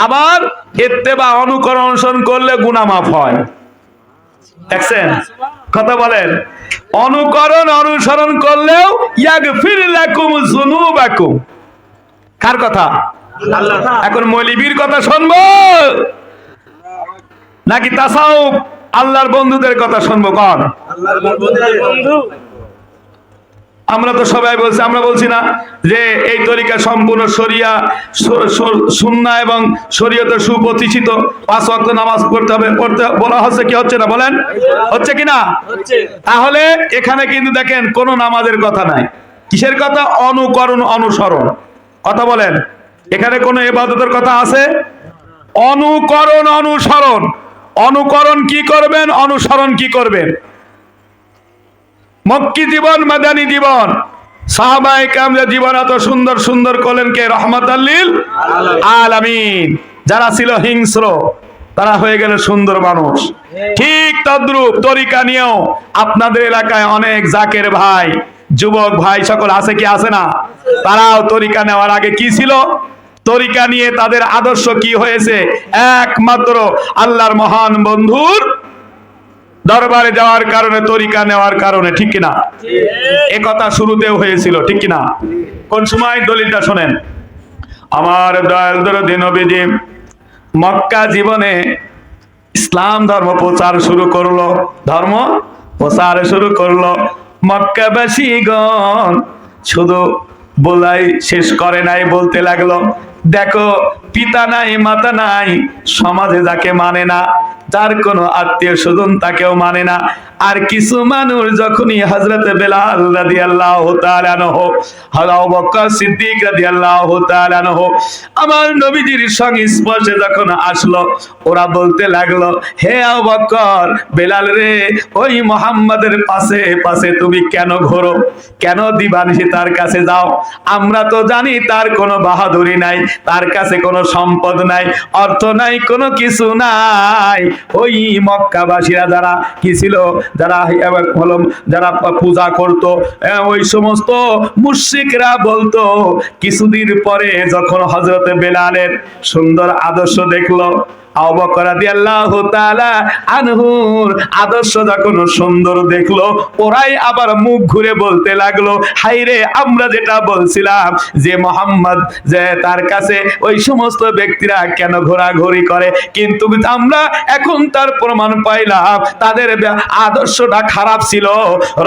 আবার এত্তেবা অনুকরণ অনুসরণ করলে গুনাহ মাফ হয়। দেখছেন? কথা বলেন। অনুকরণ অনুসরণ করলেও কার কথা? এখন মলিবির কথা শুনব? নাকি তাসাউফ আল্লাহর বন্ধুদের কথা শুনব? কন আমরা তো সবাই বলছি আমরা বলছি না যে এই তরিকা সম্পূর্ণ শরিয়া স- স- এবং শরীয়তে সুপ্রতিষ্ঠিত। পাঁচ ওয়াক্ত নামাজ পড়তে হবে পড়তে বলা হচ্ছে কি হচ্ছে না বলেন? হচ্ছে কি না? তাহলে এখানে কিন্তু দেখেন কোনো নামাজের কথা নাই। কিসের কথা? অনুকরণ অনুসরণ। কথা বলেন। এখানে কোনো এবাদতের কথা আছে? অনুকরণ অনুসরণ। অনুকরণ কি করবেন? অনুসরণ কি করবেন? মক্কি জীবন, মাদানী জীবন। সাহাবাই কামরা জীবন এত সুন্দর সুন্দর করলেন কে? রহমত আল্লিল আলামিন। যারা ছিল হিংস্র, তারা হয়ে গেল সুন্দর মানুষ। ঠিক তদ্রুপ তরিকা নিয়েও আপনাদের এলাকায় অনেক জাকের ভাই, যুবক ভাই সকল আছে কি আছে না? তারাও তরিকা নেওয়ার আগে কি ছিল? তরিকা নিয়ে তাদের আদর্শ কি হয়েছে? একমাত্র আল্লাহর মহান বন্ধুর দরবারে যাওয়ার কারণে তরিকা নেওয়ার কারণে ঠিক কিনা? এ কথা শুরুতেও হয়েছিল ঠিক কিনা? কোন সময়? দলিলটা শোনেন। আমার দয়াল দরদি নবীজি মক্কা জীবনে ইসলাম ধর্ম প্রচার শুরু করল। ধর্ম প্রচার শুরু করল। মক্কাবাসীগণ শুধু বলাই শেষ করে নাই বলতে লাগল। দেখো, পিতা নাই, মাতা নাই, সমাজে যাকে মানে না, যার কোনো আত্মীয় স্বজন তাকেও মানে না। আর কিছু মানুষ যখনই হজরতে বেলাল আবু বকর সিদ্দিক তাআলা আনহু, আমার নবীজির সঙ্গে স্পর্শে যখন আসলো, ওরা বলতে লাগল, হে আবু বকর, বেলাল রে, ওই মোহাম্মদের পাশে পাশে তুমি কেন ঘোরো? কেন দিবানিসি তার কাছে যাও? আমরা তো জানি তার কোনো বাহাদুরি নাই। তার কাছে কোনো সম্পদ নাই, অর্থ নাই, কোনো কিছু নাই। ওই মক্কাবাসীরা যারা কি ছিল, যারা হলো যারা পূজা করত ওই সমস্ত মুশরিকরা বলতো, কিছুদিন পরে যখন হজরতে বেলালের সুন্দর আদর্শ দেখল আদর্শ যখন সুন্দর দেখল, ওরাই আবার মুখ ঘুরে বলতে লাগল হাইরে আমরা যেটা বলছিলাম যে মোহাম্মদ যে তার কাছে ওই সমস্ত ব্যক্তিরা কেন ঘোরাঘুরি করে, কিন্তু আমরা এখন তার প্রমাণ পাইলাম, তাদের আদর্শটা খারাপ ছিল।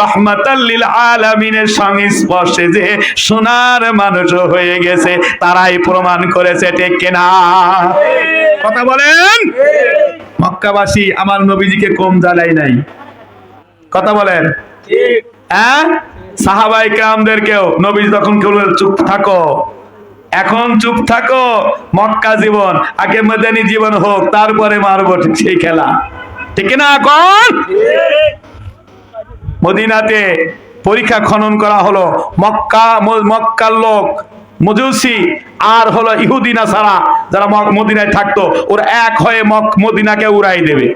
রহমাতাল্লিল আলামিনের সংস্পর্শে যে সোনার মানুষ হয়ে গেছে, তারাই প্রমাণ করেছে, ঠিক কিনা? কথা বলেন। মক্কাবাসী আমার নবীজিকে কম জ্বালাই নাই। কথা বলেন। হ্যাঁ? সাহাবাই কামদেরকেও নবীজি তখন কেউ চুপ থাকো। এখন চুপ থাকো। মক্কা জীবন, আগে মেদানি জীবন হোক, তারপরে মারবো সেই খেলা। ঠিক না এখন মদিনাতে পরীক্ষা খনন করা হলো। মক্কা মক্কার লোক মজুসি আর হলো ইহুদিনা সারা যারা মদিনায় থাকতো, ওরা এক হয়ে মক মদিনাকে উড়াই দেবে।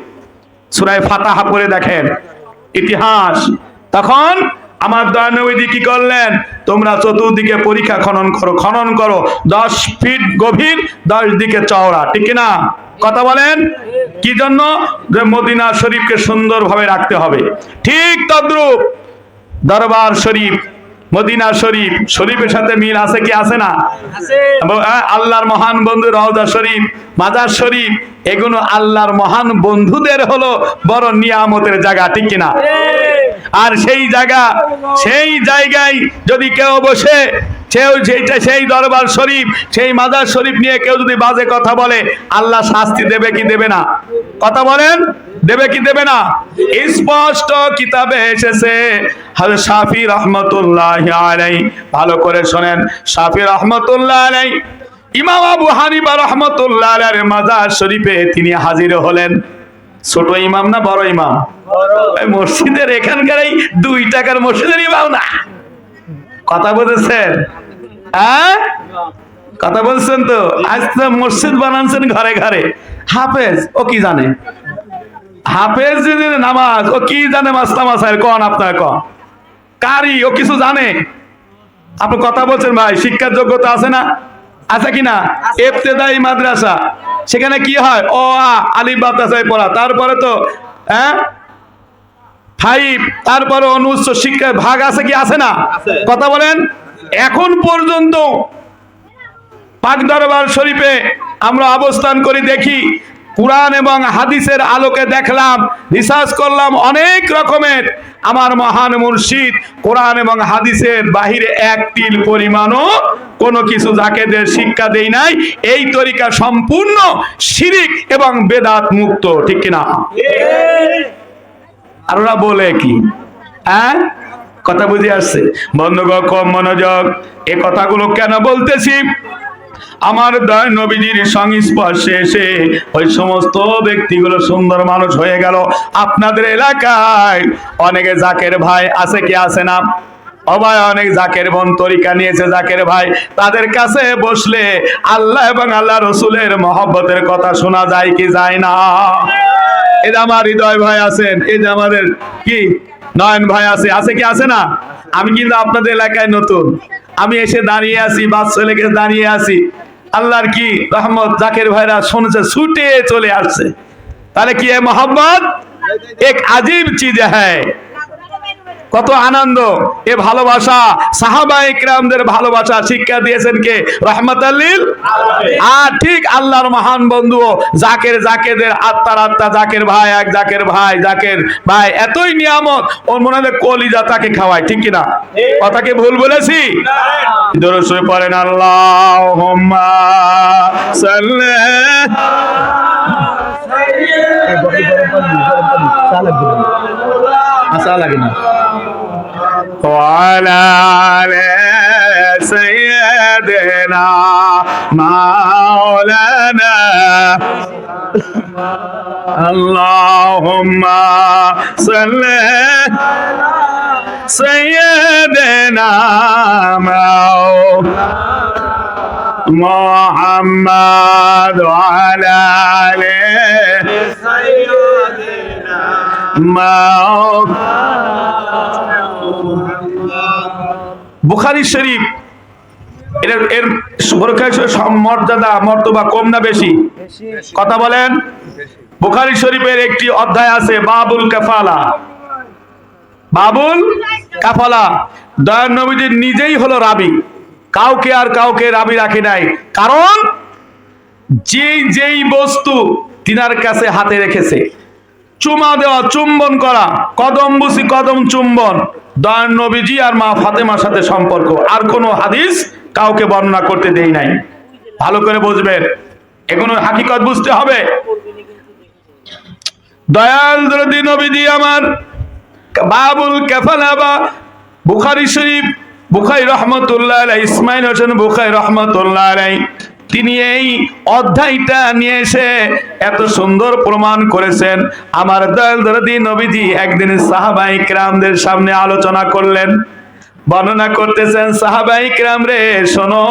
সুরায় ফাতাহা করে দেখেন, ইতিহাস। তখন আমার দয়ানবীজি কি করলেন? তোমরা চতুর্দিকে পরীক্ষা খনন করো খনন করো। দশ ফিট গভীর, দশ দিকে চওড়া, ঠিক না কথা বলেন? কি জন্য? যে মদিনা শরীফকে সুন্দরভাবে রাখতে হবে। ঠিক তদ্রূপ দরবার শরীফ মদিনা শরীফ শরীফের সাথে মিল আছে কি আছে না? আল্লাহর মহান বন্ধু রওজা শরীফ মাজার শরীফ এগুলো আল্লাহর মহান বন্ধুদের হলো বড় নিয়ামতের জায়গা ঠিক কিনা আর সেই জায়গা সেই জায়গায় যদি কেউ বসে সেও সেইটা সেই দরবার শরীফ সেই মাজার শরীফ নিয়ে কেউ যদি বাজে কথা বলে আল্লাহ শাস্তি দেবে কি দেবে না? কথা বলেন। দেবে কি দেবে না? স্পষ্ট কিতাবে এসেছে শাফি রহমতুল্লাহ আলাই। ভালো করে শোনেন শাফি রহমতুল্লাহ আলাই। ইমাম আবু হানিফা রহমতুল্লাহ আলাইহির মাজার শরীফে তিনি হাজির হলেন। ছোট ইমাম না বড় ইমাম? মসজিদের এখানকার এই দুই টাকার মসজিদের ইমাম না? কথা বলেছেন? হ্যাঁ? কথা বলছেন তো? আজ তো মসজিদ বানাচ্ছেন ঘরে ঘরে। হাফেজ ও কি জানে? হাফেজ নামাজ ও কি জানে মাস্তা মাসাইল কন আপনার কন? কারি ও কিছু জানে? আপনি কথা বলছেন ভাই শিক্ষার যোগ্যতা আছে না? আছে কি না? এফতেদাই মাদ্রাসা। সেখানে কি হয়? ও আ আলিফ বাতাসায় পড়া। তারপরে তো হ্যাঁ? ফাইভ। তারপরে অনুচ্চ শিক্ষার ভাগ আছে কি? আছে না? কথা বলেন। এখন পর্যন্ত পাক দরবার শরীফে আমরা অবস্থান করে দেখি কোরআন এবং হাদিসের আলোকে দেখলাম, রিসার্চ করলাম অনেক রকমের। আমার মহান মুর্শিদ কোরআন এবং হাদিসের বাহিরে এক তিল পরিমাণও কোনো কিছু জাকেদের শিক্ষা দেই নাই, এই তরিকা সম্পূর্ণ শিরিক এবং বেদাত মুক্ত, ঠিক কিনা? আর ওরা বলে কি? হ্যাঁ? কথা বুঝে আসছে। বন্ধুগণ কম মনোযোগ। এ কথাগুলো কেন বলতেছি? আমার দয় নবীজির সংস্পর্শে এসে ওই সমস্ত ব্যক্তিগুলো সুন্দর মানুষ হয়ে গেল। আপনাদের এলাকায় অনেকে জাকের ভাই আছে কি আছে না? অবায় অনেক জাকের বোন তরিকা নিয়েছে জাকের ভাই। তাদের কাছে বসলে আল্লাহ এবং আল্লাহ রসুলের মহব্বতের কথা শোনা যায় কি যায় না? এই যে আমার হৃদয় ভাই আছেন এই যে আমাদের কি নয়ন ভাই আছে আছে কি আছে না? আমি কিন্তু আপনাদের এলাকায় নতুন। আমি এসে দাঁড়িয়ে আছি বাস ছেলেকে দাঁড়িয়ে আছি। আল্লাহর কি রহমত? জাকের ভাইরা শুনছে, ছুটে চলে আসছে। তাহলে কি মোহাম্মদ? এক আজিব চিজ হ্যায়। কত আনন্দ। এ ভালোবাসা সাহাবা ইকরামদের ভালোবাসা। শিক্ষা দিয়েছেন কে? রহমত আল্লিল আর ঠিক আল্লাহর মহান বন্ধু জাকের জাকেদের আত্মার আত্মা জাকের ভাই এক জাকের ভাই জাকের ভাই। এতই নিয়ামত ওর মনে হয় কলিজা তাকে খাওয়ায় ঠিক কিনা? কথা কি ভুল বলেছি? দরসে পড়েন আল্লাহ আসা লাগে না। وعلى آل سيدنا مولانا اللهم صل سيدنا محمد وعلى آله বুখারি শরীফ, এর এর মর্যাদা, মর্তবা কম না বেশি? কথা বলেন। বুখারি শরীফের একটি অধ্যায় আছে, বাবুল কাফালা। বাবুল কাফালা। দয়ান নবীজি নিজেই হলো রাবি। কাউকে আর কাউকে রাবি রাখে নাই। কারণ যেই যেই বস্তু তিনার কাছে হাতে রেখেছে। চুমা দেওয়া, চুম্বন করা, কদম বুসি কদম চুম্বন। দয়ান নবীজি আর মা ফাতেমার সাথে সম্পর্ক। আর কোনো হাদিস কাউকে বর্ণনা করতে দেই নাই। ভালো করে বুঝবেন। এগুলো হাকিকত বুঝতে হবে। দয়াল দরদি নবীজি আমার বাবুল কাফালা বা বুখারি শরীফ, বুখারি রহমতুল্লাহ ইসমাইল হোসেন বুখারি রহমতুল্লাহ তিনি এই অধ্যায়টা নিয়ে এসে এত সুন্দর প্রমাণ করেছেন। আমার দয়াল দরদি নবীজি একদিন সাহাবাই ক্রামদের সামনে আলোচনা করলেন। বর্ণনা করতেছেন, সাহাবাই ক্রাম রে, শোনো,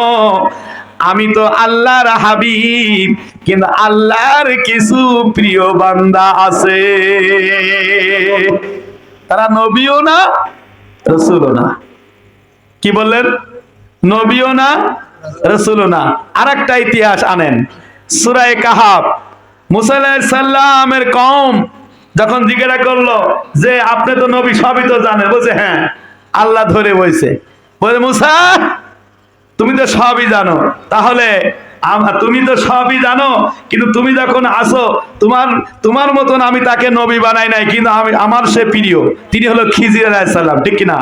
আমি তো আল্লাহর হাবিব, কিন্তু আল্লাহর কিছু প্রিয় বান্দা আছে। তারা নবীও না, রসুলও না। কি বললেন? নবীও না রসুলও না আর একটা ইতিহাস আনেন। সুরায় কাহাব মুসাল্লামের কম যখন জিজ্ঞাসা করল যে, আপনি তো নবী, সবই তো জানেন। বলছে হ্যাঁ আল্লাহ ধরে বইছে। বলে, মুসা, তুমি তো সবই জানো। তাহলে আমা, তুমি তো সবই জানো, কিন্তু তুমি যখন আসো, তোমার তোমার মতন আমি তাকে নবী বানাই নাই, কিন্তু আমি, আমার সে প্রিয়, তিনি হলো খিজির আলাইসাল্লাম ঠিক কিনা?